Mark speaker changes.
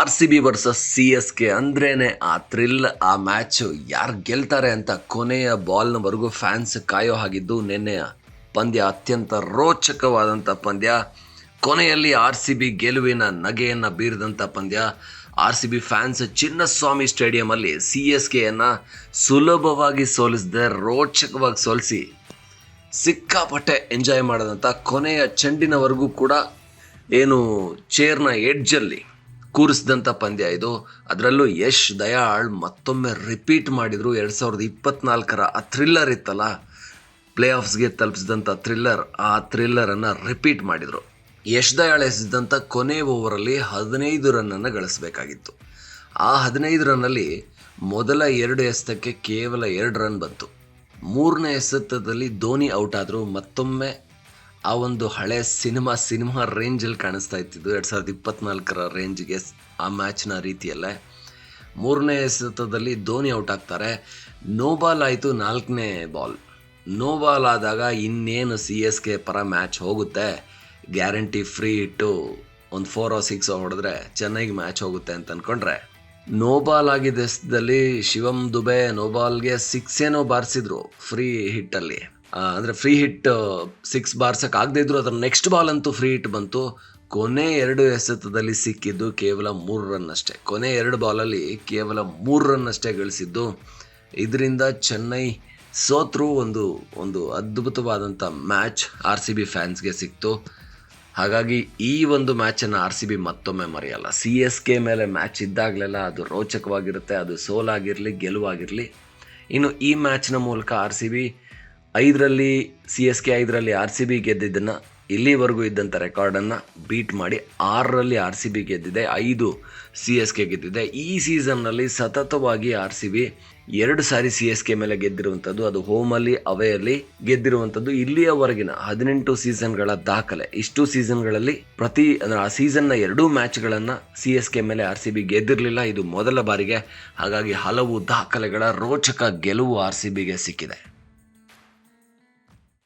Speaker 1: R C B versus C S K ಅಂದ್ರೇನೆ ಆ thrill ಆ ಮ್ಯಾಚ್ ಯಾರು ಗೆಲ್ತಾರೆ ಅಂತ ಕೊನೆಯ ಬಾಲ್ನವರೆಗೂ ಫ್ಯಾನ್ಸ್ ಕಾಯೋ ಹಾಗಿದ್ದು ನಿನ್ನೆಯ ಪಂದ್ಯ ಅತ್ಯಂತ ರೋಚಕವಾದಂಥ ಪಂದ್ಯ. ಕೊನೆಯಲ್ಲಿ ಆರ್ ಸಿ ಬಿ ಗೆಲುವಿನ ನಗೆಯನ್ನು ಬೀರಿದಂಥ ಪಂದ್ಯ. R C B fans Chinnaswamy ಸ್ಟೇಡಿಯಮಲ್ಲಿ C S ಕೆಯನ್ನು ಸುಲಭವಾಗಿ ಸೋಲಿಸದೆ, ರೋಚಕವಾಗಿ ಸೋಲಿಸಿ ಸಿಕ್ಕಾಪಟ್ಟೆ ಎಂಜಾಯ್ ಮಾಡಿದಂಥ ಕೊನೆಯ ಚೆಂಡಿನವರೆಗೂ ಕೂಡ ಏನು ಚೇರ್ನ ಎಡ್ಜಲ್ಲಿ ಕೂರಿಸಿದಂಥ ಪಂದ್ಯ ಇದು. ಅದರಲ್ಲೂ ಯಶ್ ದಯಾಳ್ ಮತ್ತೊಮ್ಮೆ ರಿಪೀಟ್ ಮಾಡಿದರು. ಎರಡು ಸಾವಿರದ ಇಪ್ಪತ್ನಾಲ್ಕರ ಆ ಥ್ರಿಲ್ಲರ್ ಇತ್ತಲ್ಲ? ಪ್ಲೇ ಆಫ್ಸ್ಗೆ ತಲುಪಿಸಿದಂಥ ಥ್ರಿಲ್ಲರ್ ಆ ಥ್ರಿಲ್ಲರನ್ನು ರಿಪೀಟ್ ಮಾಡಿದರು. ಯಶ್ ದಯಾಳ್ ಎಸೆದಂಥ ಕೊನೆ ಓವರಲ್ಲಿ ಹದಿನೈದು ರನ್ನನ್ನು ಗಳಿಸಬೇಕಾಗಿತ್ತು. ಆ ಹದಿನೈದು ರನ್ನಲ್ಲಿ ಮೊದಲ ಎರಡು ಎಸೆತಕ್ಕೆ ಕೇವಲ ಎರಡು ರನ್ ಬಂತು. ಮೂರನೇ ಎಸೆತದಲ್ಲಿ ಧೋನಿ ಔಟ್ ಆದರೂ. ಮತ್ತೊಮ್ಮೆ ಆ ಒಂದು ಹಳೆ ಸಿನಿಮಾ ಸಿನಿಮಾ ರೇಂಜಲ್ಲಿ ಕಾಣಿಸ್ತಾ ಇತ್ತಿದ್ದು ಎರಡು ಸಾವಿರದ ಇಪ್ಪತ್ನಾಲ್ಕರ ರೇಂಜ್ಗೆ ಆ ಮ್ಯಾಚ್ನ ರೀತಿಯಲ್ಲೇ. ಮೂರನೇ ಸತದಲ್ಲಿ ಧೋನಿ ಔಟ್ ಆಗ್ತಾರೆ. ನೋ ಬಾಲ್ ಆಯಿತು ನಾಲ್ಕನೇ ಬಾಲ್. ನೋ ಬಾಲ್ ಆದಾಗ ಇನ್ನೇನು ಸಿ ಎಸ್ ಕೆ ಪರ ಮ್ಯಾಚ್ ಹೋಗುತ್ತೆ? ಗ್ಯಾರಂಟಿ ಫ್ರೀ ಇಟ್ಟು ಒಂದು ಫೋರ್ ಆರ್ ಸಿಕ್ಸ್ ಹೊಡೆದ್ರೆ ಚೆನ್ನಾಗಿ ಮ್ಯಾಚ್ ಹೋಗುತ್ತೆ ಅಂತ ಅಂದ್ಕೊಂಡ್ರೆ no ball ball Shivam Shivam Dube ನೋಬಾಲ್ಗೆ six ಏನೋ ಬಾರಿಸಿದ್ರು ಫ್ರೀ ಹಿಟ್ಟಲ್ಲಿ ಅಂದರೆ ಫ್ರೀ ಹಿಟ್ ಸಿಕ್ಸ್ ಬಾರ್ಸಕ್ಕೆ ಆಗದೇ ಇದ್ರು ಅದರ ನೆಕ್ಸ್ಟ್ ಬಾಲ್ ಅಂತೂ ಫ್ರೀ ಹಿಟ್ ಬಂತು. ಕೊನೆ ಎರಡು ಎಸೆತದಲ್ಲಿ ಸಿಕ್ಕಿದ್ದು ಕೇವಲ ಮೂರು ರನ್ ಅಷ್ಟೇ. ಕೊನೆ ಎರಡು ಬಾಲಲ್ಲಿ ಕೇವಲ ಮೂರು ರನ್ ಅಷ್ಟೇ ಗಳಿಸಿದ್ದು. ಇದರಿಂದ ಚೆನ್ನೈ ಸೋತ್ರು ಒಂದು ಒಂದು ಅದ್ಭುತವಾದಂಥ ಮ್ಯಾಚ್ ಆರ್ ಸಿ ಬಿ ಫ್ಯಾನ್ಸ್ಗೆ ಸಿಕ್ತು. ಹಾಗಾಗಿ ಈ ಒಂದು ಮ್ಯಾಚನ್ನು ಆರ್ ಸಿ ಬಿ ಮತ್ತೊಮ್ಮೆ ಮರೆಯಲ್ಲ. ಸಿ ಎಸ್ ಕೆ ಮೇಲೆ ಮ್ಯಾಚ್ ಇದ್ದಾಗಲೆಲ್ಲ ಅದು ರೋಚಕವಾಗಿರುತ್ತೆ, ಅದು ಸೋಲಾಗಿರಲಿ, ಗೆಲುವಾಗಿರಲಿ. ಇನ್ನು ಈ ಮ್ಯಾಚ್ನ ಮೂಲಕ ಆರ್ ಸಿ ಬಿ ಐದರಲ್ಲಿ ಸಿ ಎಸ್ ಕೆ ಐದರಲ್ಲಿ ಆರ್ ಸಿ ಬಿ ಗೆದ್ದಿದ್ದನ್ನು ಇಲ್ಲಿವರೆಗೂ ಇದ್ದಂಥ ರೆಕಾರ್ಡನ್ನು ಬೀಟ್ ಮಾಡಿ ಆರರಲ್ಲಿ ಆರ್ ಸಿ ಬಿ ಗೆದ್ದಿದೆ, ಐದು ಸಿ ಎಸ್ ಕೆ ಗೆದ್ದಿದೆ. ಈ ಸೀಸನ್ನಲ್ಲಿ ಸತತವಾಗಿ ಆರ್ ಸಿ ಬಿ ಎರಡು ಸಾರಿ ಸಿ ಎಸ್ ಕೆ ಮೇಲೆ ಗೆದ್ದಿರುವಂಥದ್ದು ಅದು ಹೋಮಲ್ಲಿ ಅವೆಯಲ್ಲಿ ಗೆದ್ದಿರುವಂಥದ್ದು ಇಲ್ಲಿಯವರೆಗಿನ ಹದಿನೆಂಟು ಸೀಸನ್ಗಳ ದಾಖಲೆ, ಇಷ್ಟು ಸೀಸನ್ಗಳಲ್ಲಿ ಪ್ರತಿ, ಅಂದರೆ ಆ ಸೀಸನ್ನ ಎರಡೂ ಮ್ಯಾಚ್ಗಳನ್ನು ಸಿ ಎಸ್ ಕೆ ಮೇಲೆ ಆರ್ ಸಿ ಬಿ ಗೆದ್ದಿರಲಿಲ್ಲ. ಇದು ಮೊದಲ ಬಾರಿಗೆ. ಹಾಗಾಗಿ ಹಲವು ದಾಖಲೆಗಳ ರೋಚಕ ಗೆಲುವು ಆರ್ ಸಿ ಬಿಗೆ ಸಿಕ್ಕಿದೆ.